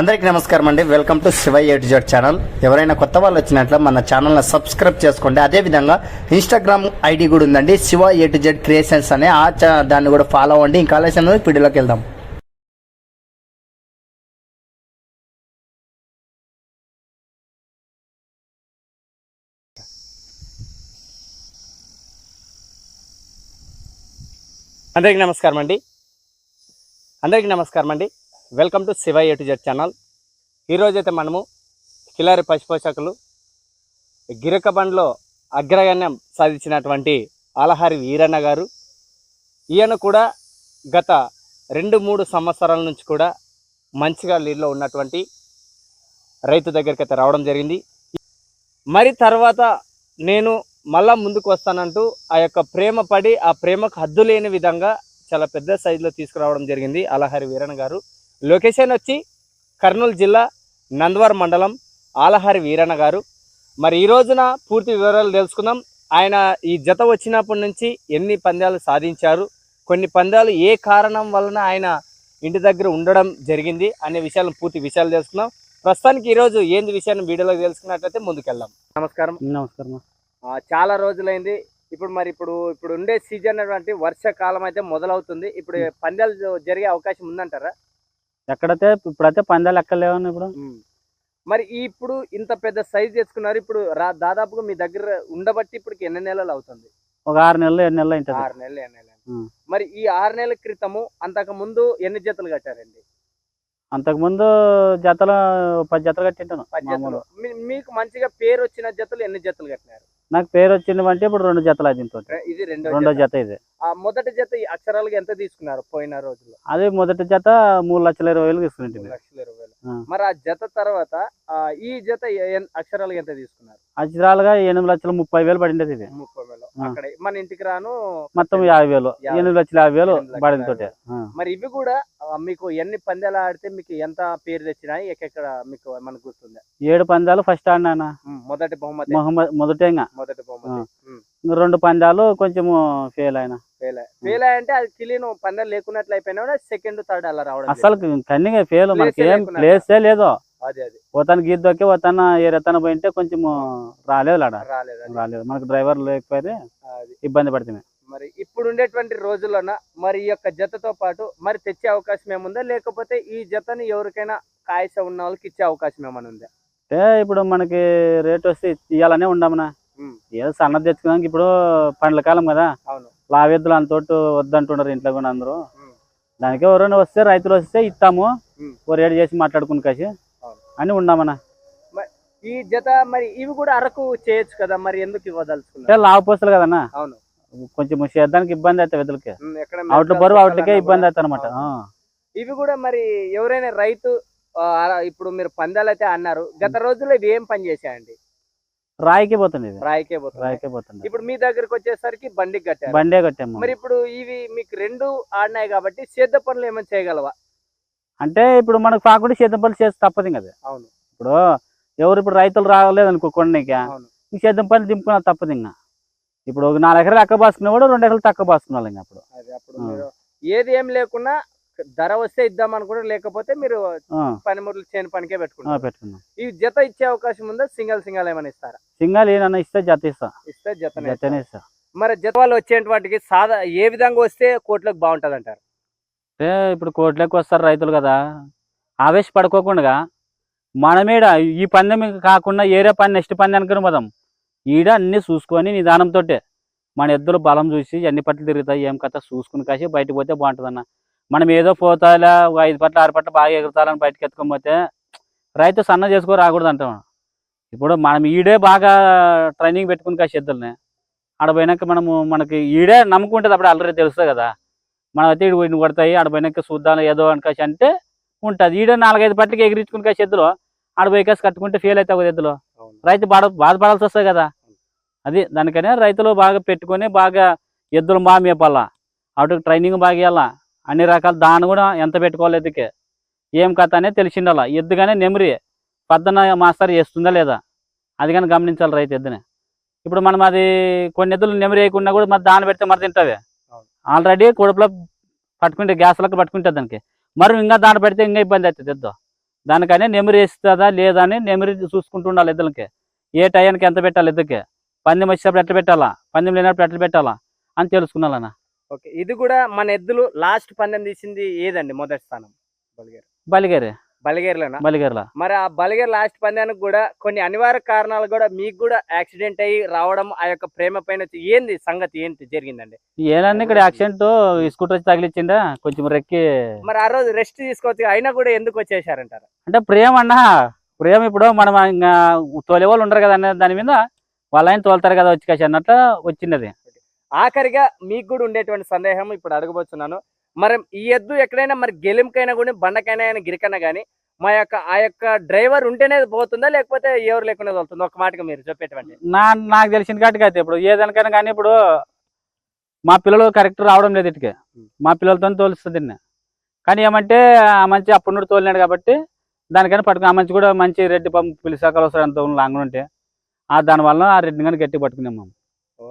అందరికీ నమస్కారం అండి. Welcome to Shiva eight Z channel ఎవరైనా కొత్త వాళ్ళు వచ్చినట్లు మన ఛానల్ని సబ్స్క్రైబ్ చేసుకోండి. అదేవిధంగా ఇన్స్టాగ్రామ్ ఐడి కూడా ఉందండి. శివ ఎయిట్ జెడ్ క్రియేషన్స్ అనే ఆ దాన్ని కూడా ఫాలో అవ్వండి. ఇంకా ఆలస్యం వీడియోలోకి వెళ్దాం. అందరికీ నమస్కారం అండి. అందరికీ నమస్కారం అండి. వెల్కమ్ టు శివ ఎటు జెడ్ ఛానల్. ఈరోజైతే మనము కిలారి పశుపోషకులు గిరక బండ్లో అగ్రగణ్యం సాధించినటువంటి ఆలహారి వీరన్న గారు. ఈయన కూడా గత రెండు మూడు సంవత్సరాల నుంచి కూడా మంచిగా లీడ్లో ఉన్నటువంటి రైతు దగ్గరికి అయితే రావడం జరిగింది. మరి తర్వాత నేను మళ్ళా ముందుకు వస్తానంటూ ఆ యొక్క ప్రేమ పడి ఆ ప్రేమకు హద్దు లేని విధంగా చాలా పెద్ద సైజులో తీసుకురావడం జరిగింది అలహరి వీరన్న గారు. లొకేషన్ వచ్చి కర్నూలు జిల్లా నందవరం మండలం ఆలహరి వీరన్న గారు. మరి ఈ రోజున పూర్తి వివరాలు తెలుసుకుందాం. ఆయన ఈ జత వచ్చినప్పటి నుంచి ఎన్ని పందాలు సాధించారు? కొన్ని పందాలు ఏ కారణం వలన ఆయన ఇంటి దగ్గర ఉండడం జరిగింది అనే విషయాలను పూర్తి విషయాలు తెలుసుకుందాం. ప్రస్తుతానికి ఈరోజు ఏంది విషయాన్ని వీడియోలో తెలుసుకున్నట్లయితే ముందుకెళ్దాం. నమస్కారం. నమస్కారం. చాలా రోజులైంది. ఇప్పుడు మరి ఇప్పుడు ఇప్పుడు ఉండే సీజన్ అటువంటి వర్షాకాలం అయితే మొదలవుతుంది. ఇప్పుడు పందాలు జరిగే అవకాశం ఉందంటారా? ఎక్కడైతే ఇప్పుడైతే పందాలు ఎక్కలేవని ఇప్పుడు. మరి ఈ ఇప్పుడు ఇంత పెద్ద సైజ్ తెచ్చుకున్నారు ఇప్పుడు దాదాపుగా మీ దగ్గర ఉండబట్టి ఇప్పుడు ఎన్ని నెలలు అవుతుంది? ఒక ఆరు నెలలు ఏడు నెలలు ఆరు నెలలు ఎన్ని నెలలు. మరి ఈ ఆరు నెలల క్రితము అంతకు ముందు ఎన్ని జతలు కట్టారండి? అంతకుముందు జతలు పది జతలు కట్టింటాను పది జతలు. మీ- మీకు మంచిగా పేరు వచ్చిన జతలు ఎన్ని జతలు కట్టినారు? నాకు పేరు వచ్చింది అంటే ఇప్పుడు రెండు జతలు అది ఇది రెండో జత. ఇది. ఆ మొదటి జత ఈ అక్షరాలుగా ఎంత తీసుకున్నారు పోయిన రోజుల్లో? అది మొదటి జత మూడు లక్షల ఇరవై వేలు తీసుకుంటుంది మరి ఆ జత తర్వాత ఈ జత అక్షరాలుగా ఎంత తీసుకున్నారు? అక్షరాలుగా ఎనిమిది లక్షల ముప్పై వేలు పడింది ఇది ముప్పై వేలు. అక్కడ. మన ఇంటికి రాను మొత్తం యాభై వేలు. ఎనిమిది లక్షల యాభై వేలు పడింది తోటి. మరి ఇవి కూడా మీకు ఎన్ని పందాలు ఆడితే మీకు ఎంత పేరు తెచ్చినాయి? ఎక్కడ మీకు మనకు గుర్తుంది? ఏడు పందాలు ఫస్ట్ ఆడినా మొదటి బహుమతి. మొదటే మొదటి బహుమతి. రెండు పందాలు కొంచెము ఫెయిల్ అయినా. ఫెయిల్ ఫెయిల్ అంటే అది కిలీను పందాలు లేకున్నట్లు అయిపోయినా సెకండ్ థర్డ్ అలా రావడం అసలు కన్నిగా ఫెయిల్ మనకి ఏ. ప్లేసే లేదు. అది అది. ఓతను గీద్దొక్కి ఓతన ఏరెత్తన పోయింటే కొంచెము రాలేదు లాడ రాలేదు. రాలేదు. మనకు డ్రైవర్ లేకపోతే అది. ఇబ్బంది పడుతుంది. మరి ఇప్పుడు ఉండేటువంటి రోజుల్లోన మరి ఈ యొక్క జతతో పాటు మరి తెచ్చే అవకాశం ఏముందా? లేకపోతే ఈ జతని ఎవరికైనా కాయస ఉన్న వాళ్ళకి ఇచ్చే అవకాశం ఏమైనా ఉందా? అంటే ఇప్పుడు మనకి రేట్ వస్తే ఇవ్వాలనే ఉండమనా. ఏదో సన్నది తెచ్చుకోవడానికి ఇప్పుడు పండ్ల కాలం కదా. అవును. లావెద్దులు అంతోటి వద్దంటున్నారు ఇంట్లో కూడా అందరూ. దానికి ఎవరైనా వస్తే రైతులు వస్తే ఇస్తాము. ఓ రేటు చేసి మాట్లాడుకుని కాసి. అని ఉండమనా ఈ జత మరి ఇవి కూడా అరకు చేయొచ్చు కదా మరి ఎందుకు అంటే ఇవ్వదలుచుకున్నారు లావు పోస్తలు కదన్నా? అవును. కొంచెం చేద్దానికి ఇబ్బంది అవుతాయి వెదులకి. అవుట్ల బరువు అవుట్లకే ఇబ్బంది కూడా. అవుతుంది అనమాట. ఇవి కూడా మరి ఎవరైనా రైతు ఇప్పుడు మీరు పందాలు అయితే అన్నారు గత రోజుల్లో ఇవి ఏం పని చేశాయండి? రాయికి పోతుంది ఇది రాయికే పోతుంది. రాయికే పోతుంది ఇప్పుడు మీ దగ్గరికి వచ్చేసరికి బండికి కట్టారు. బండే కట్టాము. మరి ఇప్పుడు ఇవి మీకు రెండు ఆడినాయి కాబట్టి సేద్య పనులు ఏమైనా చేయగలవా? అంటే ఇప్పుడు మనకు కాకుండా సేద్యం పనులు చేస్తే తప్పదు ఇంకా అది. అవును. ఇప్పుడు ఎవరు ఇప్పుడు రైతులు రాలేదు అనుకో ఇంక సేద్యం పని దింపుకున్నా తప్పదు ఇంకా. ఇప్పుడు ఒక నాలుగు ఎకరాలు ఎక్క బాసుకున్నా కూడా రెండు ఎకరాలు తక్కువ బాసుకున్నాను ఇంకా అప్పుడు ఏది ఏం లేకున్నా ధర వస్తే ఇద్దాం అనుకుంటారు లేకపోతే మీరు పనిముట్లు చేయని పనికే పెట్టుకుంటారు. పెట్టుకున్నాం ఈ జత ఇచ్చే అవకాశం ఉందా? సింగల్ సింగల్ ఏమైనా ఇస్తారా? సింగాలు ఏనన్నా ఇస్తే జత ఇస్తా. ఇస్తే జతనే ఇస్తారు. ఇస్తా. మరి జత వాళ్ళు వచ్చేటి వాటికి సాదా ఏ విధంగా వస్తే కోట్లకు బాగుంటది అంటారు అంటే ఇప్పుడు కోట్లోకి వస్తారు రైతులు కదా. ఆవేశపడుకోకుండా మనమీడ ఈ పందెం కాకుండా ఏరే పని నెక్స్ట్ పని అనుకుని పోదాం. ఈడ అన్ని చూసుకొని నిదానంతో మన ఎద్దులు బలం చూసి ఎన్ని పట్లు తిరుగుతాయి ఏం కథ చూసుకుని కాసి బయటకు పోతే బాగుంటుంది అన్న మనం ఏదో పోతాలా ఒక ఐదు పట్ల ఆరు పట్ల బాగా ఎగురుతాలని బయటకు ఎత్తుకొని పోతే రైతు సన్న చేసుకో రాకూడదు అంటాం. ఇప్పుడు మనం ఈడే బాగా ట్రైనింగ్ పెట్టుకుని ఎద్దుల్ని ఆడ పోయినాక మనము మనకి ఈడే నమ్మకం ఉంటుంది అప్పుడు ఆల్రెడీ తెలుస్తుంది కదా. మనం అయితే ఇటు పోయి కొడతాయి ఆడ పోయినాక చూద్దాం ఏదో అనుకోసి అంటే ఉంటుంది. ఈడ నాలుగైదు పట్లకి ఎగిరించుకుని కాసి ఎద్దులు ఆడ పోయి కాసి కట్టుకుంటే ఫెయిల్ అవుతావు కదా ఎద్దులు. రైతు బాధ బాధపడాల్సి వస్తుంది కదా. అది దానికనే రైతులు బాగా పెట్టుకొని బాగా ఎద్దులు మా మేపాల వాటికి ట్రైనింగ్ బాగా ఇవ్వాలా అన్ని రకాల దాన్ని కూడా ఎంత పెట్టుకోవాలి ఎద్దుకే ఏం కథ అనేది తెలిసిండాల. ఎద్దుగానే నెమరి పద్దన మాస్టర్ చేస్తుందా లేదా? అది కానీ గమనించాలి రైతు ఎద్దుని. ఇప్పుడు మనం అది కొన్ని ఎద్దులు నెమరి వేయకుండా కూడా మరి దాన్ని పెడితే మరి తింటావే. ఆల్రెడీ కొడుపులో పట్టుకుంటే గ్యాస్లకు పట్టుకుంటే దానికి. మరి ఇంకా దాన్ని పెడితే ఇంకా ఇబ్బంది అవుతుంది ఎద్దు. దానికనే నెమిరి వేస్తుందా లేదా అని నెమిరి చూసుకుంటూ ఉండాలి ఇద్దరికి ఏ టయానికి ఎంత పెట్టాలి ఇద్దరికి పందెం వచ్చేటప్పుడు ఎట్లా పెట్టాలా? పందెం లేనప్పుడు ఎట్లా పెట్టాలా? అని తెలుసుకున్నాలన్న. ఓకే. ఇది కూడా మన ఎద్దులు లాస్ట్ పందెం తీసింది ఏదండి మొదటి స్థానం? బలిగేరు. బలిగేరి. బలిగేరులోనా? బలిగేరులా. మరి ఆ బలిగేరు లాస్ట్ పందానికి కూడా కొన్ని అనివార్య కారణాలు కూడా మీకు కూడా యాక్సిడెంట్ అయ్యి రావడం ఆ యొక్క ప్రేమ పైన వచ్చి ఏంది సంగతి ఏంటి జరిగిందండి? ఏనన్నా ఇక్కడ యాక్సిడెంట్ స్కూటర్ వచ్చి తగిలిచ్చిందా? కొంచెం రెక్కి. మరి ఆ రోజు రెస్ట్ తీసుకోవచ్చు అయినా కూడా ఎందుకు వచ్చేసారంటారు? అంటే ప్రేమ అన్నా ప్రేమ ఇప్పుడు మనం తోలే వాళ్ళు ఉండరు కదా దాని మీద వాళ్ళ ఆయన తోలుతారు కదా వచ్చి కాసి అన్నట్లు వచ్చింది ఆఖరిగా మీకు కూడా ఉండేటువంటి సందేహం ఇప్పుడు అడగబోతున్నాను మరి ఈ ఎద్దు ఎక్కడైనా మరి గెలింకైనా కూడా బండకైనా కానీ గిరికైనా కానీ మా యొక్క ఆ యొక్క డ్రైవర్ ఉంటేనే పోతుందా? లేకపోతే ఎవరు లేకుండా వెళ్తుందా ఒక మాటగా మీరు చెప్పేటువంటి నా నాకు తెలిసిన కాటికి అయితే ఇప్పుడు ఏదానికైనా కానీ ఇప్పుడు మా పిల్లలు కరెక్ట్ రావడం లేదు ఇటుకే. మా పిల్లలతో తోలుస్తుంది కానీ ఏమంటే ఆ మంచి అప్పుడు నుండి తోలినాడు కాబట్టి దానికైనా పట్టుకుని ఆ మంచి కూడా మంచి రెడ్డి పంపు పిలిసాకలు వస్తారు అంత లాంగ్ ఉంటే ఆ దానివల్ల ఆ రెడ్డిని కానీ గట్టి పట్టుకున్నాం మేము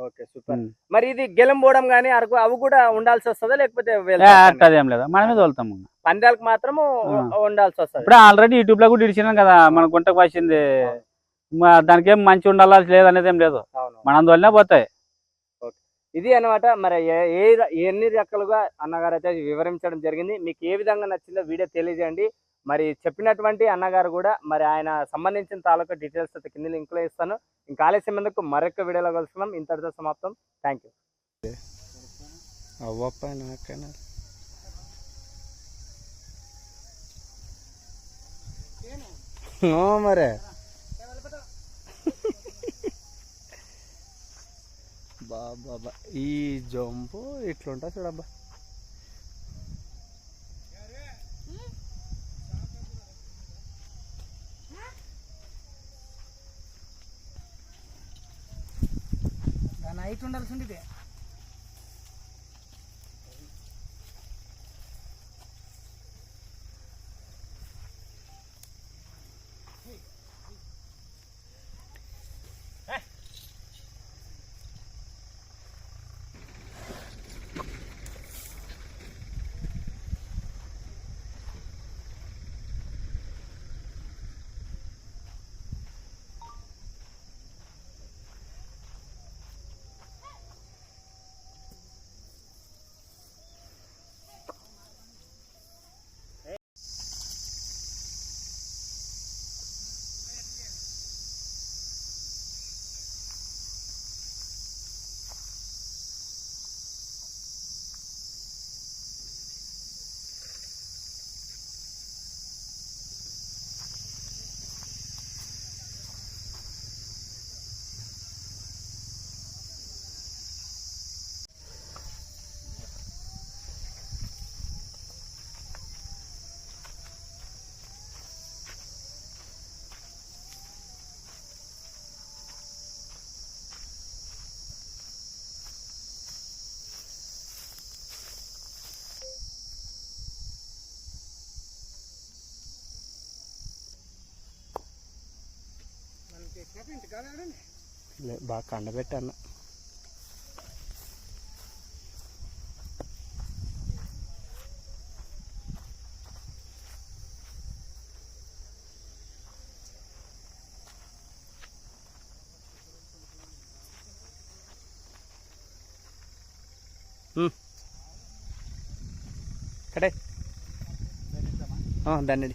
ఓకే సూపర్. మరి ఇది గెలం పోవడం కానీ అరకు అవి కూడా ఉండాల్సి వస్తుందా లేకపోతే? అట్టదేం లేదు? మనమే తోలుతాము పందాలకు మాత్రము. ఉండాల్సి వస్తుంది. ఇప్పుడు ఆల్రెడీ యూట్యూబ్లో కూడా ఇడిచినాం కదా మన గుంటకు వచ్చింది దానికి ఏం మంచి ఉండాలా లేదు అనేది ఏం లేదు. మనం తోలినా పోతాయి. ఇది అన్నమాట మరి ఏ ఎన్ని రకాలుగా అన్నగారు అయితే వివరించడం జరిగింది. మీకు ఏ విధంగా నచ్చిందో వీడియో తెలియజేయండి. మరి చెప్పినటువంటి అన్నగారు కూడా మరి ఆయన సంబంధించిన తాలూకా డీటెయిల్స్ అయితే కింద లింక్లో ఇస్తాను. ఇంకా ఆలస్యం ఎందుకు మరొక వీడియోలో కలుసుకున్నాం ఇంతటితో సమాప్తం. థ్యాంక్ యూ మరే. బాబా ఈ జంపు ఇట్లుంటా చూడబ్బా. నైట్ ఉండాల్సి బాగా కండబెట్టాను కడే దాన్ని